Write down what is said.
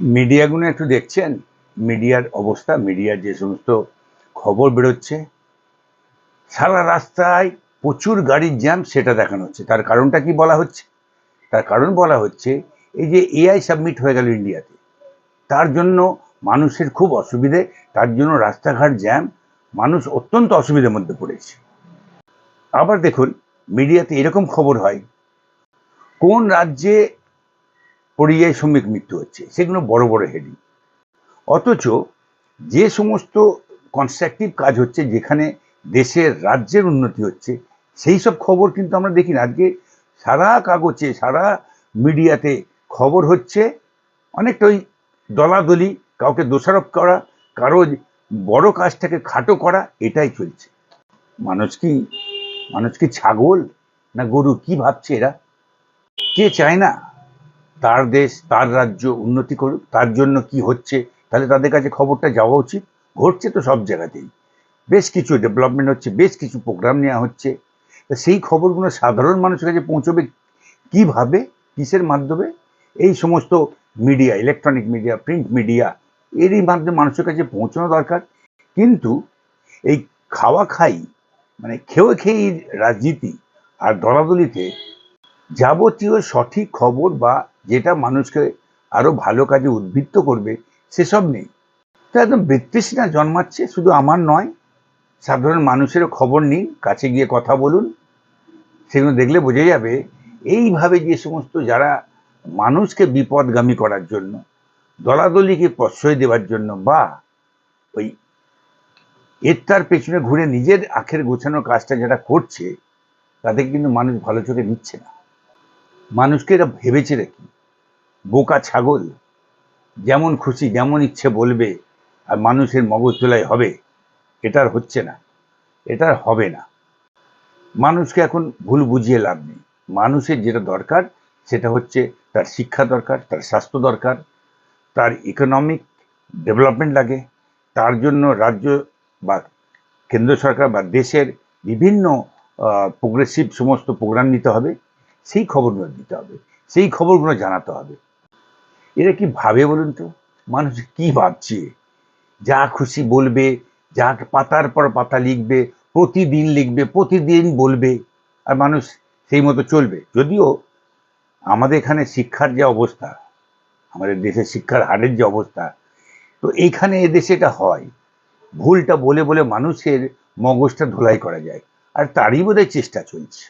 মিডিয়াগুলো একটু দেখছেন? মিডিয়ার অবস্থা, মিডিয়ার যে সমস্ত খবর বেরোচ্ছে, সারা রাস্তায় প্রচুর গাড়ির জ্যাম সেটা দেখানো হচ্ছে। তার কারণটা কি বলা হচ্ছে? তার কারণ বলা হচ্ছে, এই যে এআই সাবমিট হয়ে গেল ইন্ডিয়াতে, তার জন্য মানুষের খুব অসুবিধে, তার জন্য রাস্তাঘাট জ্যাম, মানুষ অত্যন্ত অসুবিধার মধ্যে পড়েছে। আবার দেখুন, মিডিয়াতে এরকম খবর হয়, কোন রাজ্যে পরিযায়ী শ্রমিক মৃত্যু হচ্ছে, সেগুলো বড় বড় হেডিং অথচ যে সমস্ত কনস্ট্রাকটিভ কাজ হচ্ছে, যেখানে দেশের রাজ্যের উন্নতি হচ্ছে, সেই সব খবর কিন্তু আমরা দেখি না। আজকে সারা কাগজে, সারা মিডিয়াতে খবর হচ্ছে অনেকটা ওই দলাদলি, কাউকে দোষারোপ করা, কারও বড় কাজটাকে খাটো করা, এটাই চলছে। মানুষ কি মানুষ কি ছাগল না গরু? কি ভাবছে এরা? কে চায় না? তার দেশ, তার রাজ্য উন্নতি করুক, তার জন্য কি হচ্ছে, তাহলে তাদের কাছে খবরটা যাওয়া উচিত। ঘটছে তো সব জায়গাতেই। বেশ কিছু ডেভেলপমেন্ট হচ্ছে, বেশ কিছু প্রোগ্রাম নেওয়া হচ্ছে। তা সেই খবরগুলো সাধারণ মানুষের কাছে পৌঁছবে কীভাবে, কিসের মাধ্যমে? এই সমস্ত media electronic media print media এরই মাধ্যমে মানুষের কাছে পৌঁছানো দরকার। কিন্তু এই খাওয়া খাই মানে খেয়ে খেয়েই রাজনীতি আর দলাদলিতে যাবতীয় সঠিক খবর বা যেটা মানুষকে আরও ভালো কাজে উদ্বৃত্ত করবে, সেসব নেই। তো একদম বৃত্তৃষ্ণা জন্মাচ্ছে, শুধু আমার নয়, সাধারণ মানুষেরও খবর নিন, কাছে গিয়ে কথা বলুন, সেগুলো দেখলে বোঝা যাবে, এইভাবে যে সমস্ত যারা মানুষকে বিপদগামী করার জন্য, দলাদলিকে প্রশ্রয় দেওয়ার জন্য, বা ওই এর তার পেছনে ঘুরে নিজের আখের গোছানোর কাজটা যারা করছে, তাদেরকে কিন্তু মানুষ ভালো চোখে নিচ্ছে না। মানুষকে এরা ভেবেছে নাকি? বোকা ছাগল। যেমন খুশি যেমন ইচ্ছে বলবে আর মানুষের মগজ তোলায় হবে, এটার হচ্ছে না, এটার হবে না। মানুষকে এখন ভুল বুঝিয়ে লাভ নেই। মানুষের যেটা দরকার, সেটা হচ্ছে তার শিক্ষা দরকার, তার স্বাস্থ্য দরকার, তার ইকোনমিক ডেভেলপমেন্ট লাগে, তার জন্য রাজ্য বা কেন্দ্র সরকার বা দেশের বিভিন্ন প্রোগ্রেসিভ সমস্ত প্রোগ্রাম নিতে হবে, সেই খবরগুলো দিতে হবে, সেই খবরগুলো জানাতে হবে। এরা কি ভাবে বলুন তো? মানুষ কি ভাবছে? যা খুশি বলবে, যা পাতার পর পাতা লিখবে, প্রতিদিন লিখবে, প্রতিদিন বলবে, আর মানুষ সেই মতো চলবে। যদিও আমাদের এখানে শিক্ষার যে অবস্থা, আমাদের দেশের শিক্ষার হারের যে অবস্থা, তো এইখানে এদেশে এটা হয়। ভুলটা বলে বলে মানুষের মগজটা ধোলাই করা যায়, আর তারই বোধহয় চেষ্টা চলছে।